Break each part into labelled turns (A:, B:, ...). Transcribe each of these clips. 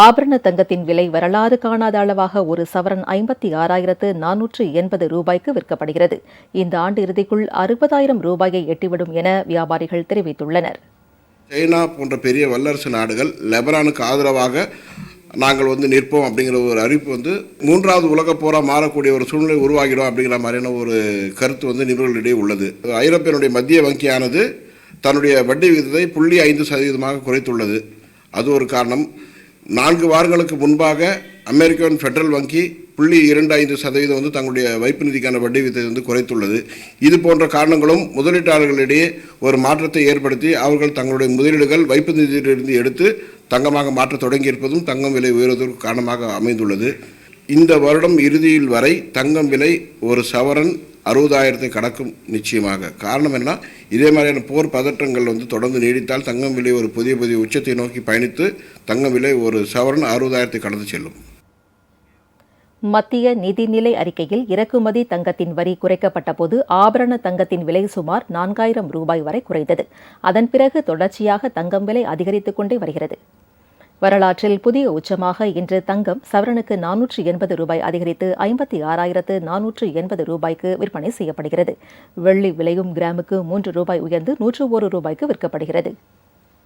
A: ஆபரண தங்கத்தின் விலை வரலாறு காணாத அளவாக ஒரு சவரன் ஐம்பத்தி ஆறாயிரத்து நானூற்று எண்பது ரூபாய்க்கு விற்கப்படுகிறது. இந்த ஆண்டு இறுதிக்குள் அறுபதாயிரம் ரூபாயை எட்டிவிடும் என வியாபாரிகள் தெரிவித்துள்ளனர்.
B: சைனா போன்ற பெரிய வல்லரசு நாடுகள் லெபனானுக்கு ஆதரவாக நாங்கள் வந்து நிற்போம் அப்படிங்கிற ஒரு அறிவிப்பு வந்து மூன்றாவது உலகப் போராக மாறக்கூடிய ஒரு சூழ்நிலை உருவாகிடும் அப்படிங்கிற மாதிரியான ஒரு கருத்து வந்து நிபுணர்களிடையே உள்ளது. ஐரோப்பியனுடைய மத்திய வங்கியானது தன்னுடைய வட்டி விகிதத்தை புள்ளி ஐந்து சதவீதமாக குறைத்துள்ளது. அது ஒரு காரணம். நான்கு வாரங்களுக்கு முன்பாக அமெரிக்கன் ஃபெடரல் வங்கி புள்ளி இரண்டு ஐந்து சதவீதம் வந்து தங்களுடைய வைப்பு நிதிக்கான வட்டி விகிதத்தை வந்து குறைத்துள்ளது. இது போன்ற காரணங்களும் முதலீட்டாளர்களிடையே ஒரு மாற்றத்தை ஏற்படுத்தி அவர்கள் தங்களுடைய முதலீடுகள் வைப்பு நிதியிலிருந்து எடுத்து தங்கமாக மாற்றத் தொடங்கியிருப்பதும் தங்கம் விலை உயர்வதற்கு காரணமாக அமைந்துள்ளது. இந்த வருடம் இறுதியில் வரை தங்கம் விலை ஒரு சவரன் அறுபதாயிரத்தை கடக்கும் நிச்சயமாக. காரணம் என்ன இதே மாதிரியான போர் பதற்றங்கள் வந்து தொடர்ந்து நீடித்தால் தங்கம் விலை ஒரு புதிய புதிய உச்சத்தை நோக்கி பயணித்து தங்கம் விலை ஒரு சவரன் அறுபதாயிரத்தை கடந்து செல்லும்.
A: மத்திய நிதிநிலை அறிக்கையில் இறக்குமதி தங்கத்தின் வரி குறைக்கப்பட்ட போது ஆபரண தங்கத்தின் விலை சுமார் நான்காயிரம் ரூபாய் வரை குறைந்தது. அதன் பிறகு தொடர்ச்சியாக தங்கம் விலை அதிகரித்துக் கொண்டே வருகிறது. வரலாற்றில் புதிய உச்சமாக இன்று தங்கம் சவரனுக்கு நானூற்று எண்பது ரூபாய் அதிகரித்து ஐம்பத்தி ஆறாயிரத்து நானூற்று எண்பது ரூபாய்க்கு விற்பனை செய்யப்படுகிறது. வெள்ளி விலையும் கிராமுக்கு மூன்று ரூபாய் உயர்ந்து நூற்று ஒரு ரூபாய்க்கு விற்கப்படுகிறது.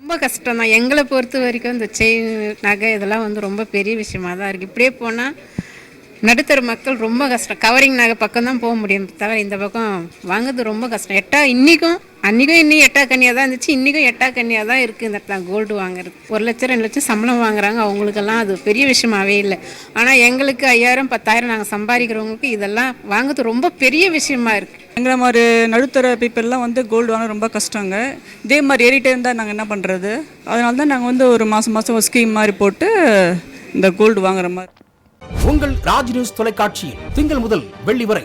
C: ரொம்ப கஷ்டம் தான். எங்களை பொறுத்த வரைக்கும் இந்த செயின் நகை இதெல்லாம் வந்து ரொம்ப பெரிய விஷயமா தான் இருக்குது இப்படியே போனால் நடுத்தர மக்கள் ரொம்ப கஷ்டம். கவரிங் நகை பக்கம் தான் போக முடியும். தவிர இந்த பக்கம் வாங்குறது ரொம்ப கஷ்டம். எட்டா இன்றைக்கும் அன்றைக்கும் இன்னும் எட்டா கன்னியாக தான் இருந்துச்சு. இன்றைக்கும் எட்டா கன்னியாக தான் இருக்குது இந்த இடத்துல கோல்டு வாங்குறது. ஒரு லட்சம் ரெண்டு லட்சம் சம்பளம் வாங்குறாங்க. அவங்களுக்கெல்லாம் அது பெரிய விஷயமாவே இல்லை. ஆனால் எங்களுக்கு ஐயாயிரம் பத்தாயிரம் நாங்கள் சம்பாதிக்கிறவங்களுக்கு இதெல்லாம் வாங்குறது ரொம்ப பெரிய விஷயமா இருக்குது
D: எங்களை மாதிரி நடுத்தர பீப்புளெலாம் வந்து கோல்டு வாங்க ரொம்ப கஷ்டங்க. இதே மாதிரி ஏறிட்டே இருந்தால் நாங்கள் என்ன பண்ணுறது அதனால தான் நாங்கள் வந்து ஒரு மாதம் மாதம் ஒரு ஸ்கீம் மாதிரி போட்டு இந்த கோல்டு வாங்குற மாதிரி.
E: உங்கள் ராஜ் நியூஸ் தொலைக்காட்சியில் திங்கள் முதல் வெள்ளி வரை